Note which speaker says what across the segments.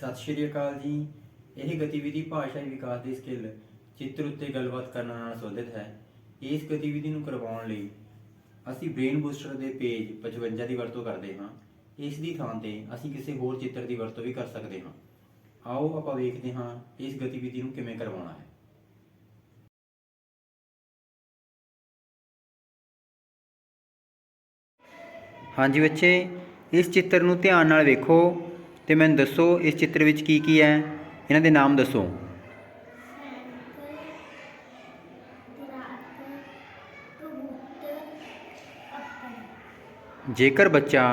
Speaker 1: ਸਤਿ ਸ਼੍ਰੀ ਅਕਾਲ ਜੀ। ਇਹ ਗਤੀਵਿਧੀ ਭਾਸ਼ਾਈ ਵਿਕਾਸ ਦੀ ਸਕਿੱਲ ਚਿੱਤਰ ਉੱਤੇ ਗੱਲਬਾਤ ਕਰਨ ਨਾਲ ਸੰਬੰਧਿਤ ਹੈ। ਇਸ ਗਤੀਵਿਧੀ ਨੂੰ ਕਰਵਾਉਣ ਲਈ ਅਸੀਂ ਬ੍ਰੇਨ ਬੂਸਟਰ ਦੇ ਪੇਜ 55 ਦੀ ਵਰਤੋਂ ਕਰਦੇ ਹਾਂ। ਇਸ ਦੀ ਥਾਂ ਤੇ ਅਸੀਂ ਕਿਸੇ ਹੋਰ ਚਿੱਤਰ ਦੀ ਵਰਤੋਂ ਵੀ ਕਰ ਸਕਦੇ ਹਾਂ। ਆਓ ਆਪਾਂ ਵੇਖਦੇ ਹਾਂ ਇਸ ਗਤੀਵਿਧੀ ਨੂੰ ਕਿਵੇਂ ਕਰਵਾਉਣਾ ਹੈ। ਹਾਂਜੀ ਬੱਚੇ, ਇਸ ਚਿੱਤਰ ਨੂੰ ਧਿਆਨ ਨਾਲ ਵੇਖੋ। ਤੇ ਮੈਨੂੰ ਦੱਸੋ, ਇਸ ਚਿੱਤਰ ਵਿੱਚ ਕੀ ਕੀ ਹੈ? ਇਹਨਾਂ ਦੇ ਨਾਮ ਦੱਸੋ। ਜੇਕਰ ਬੱਚਾ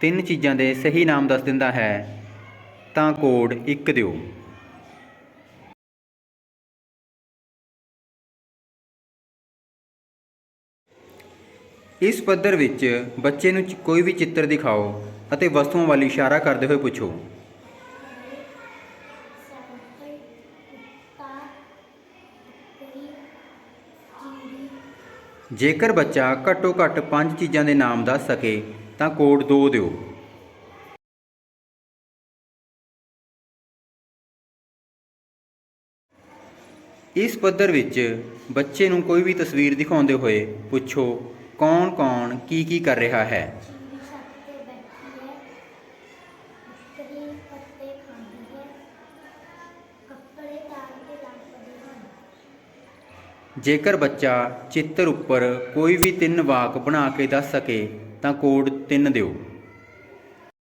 Speaker 1: ਤਿੰਨ ਚੀਜ਼ਾਂ ਦੇ ਸਹੀ ਨਾਮ ਦੱਸ ਦਿੰਦਾ ਹੈ, ਤਾਂ ਕੋਡ 1 ਦਿਓ। ਇਸ ਪੱਧਰ ਵਿੱਚ ਬੱਚੇ ਨੂੰ ਕੋਈ ਵੀ ਚਿੱਤਰ ਦਿਖਾਓ। ਅਤੇ ਵਸਤੂਆਂ ਵੱਲ ਇਸ਼ਾਰਾ ਕਰਦੇ ਹੋਏ ਪੁੱਛੋ। ਜੇਕਰ ਬੱਚਾ ਘੱਟੋ ਘੱਟ 5 ਚੀਜ਼ਾਂ ਦੇ ਨਾਮ ਦੱਸ ਸਕੇ, ਤਾਂ ਕੋਡ 2 ਦਿਓ। ਇਸ ਪੱਧਰ ਵਿੱਚ ਬੱਚੇ ਨੂੰ ਕੋਈ ਵੀ ਤਸਵੀਰ ਦਿਖਾਉਂਦੇ ਹੋਏ ਪੁੱਛੋ, ਕੌਣ-ਕੌਣ ਕੀ ਕੀ ਕਰ ਰਿਹਾ ਹੈ। ਜੇਕਰ ਬੱਚਾ ਚਿੱਤਰ ਉੱਪਰ ਕੋਈ ਵੀ ਤਿੰਨ ਵਾਕ ਬਣਾ ਕੇ ਦੱਸ ਸਕੇ ਤਾਂ ਕੋਡ 3 ਦਿਓ।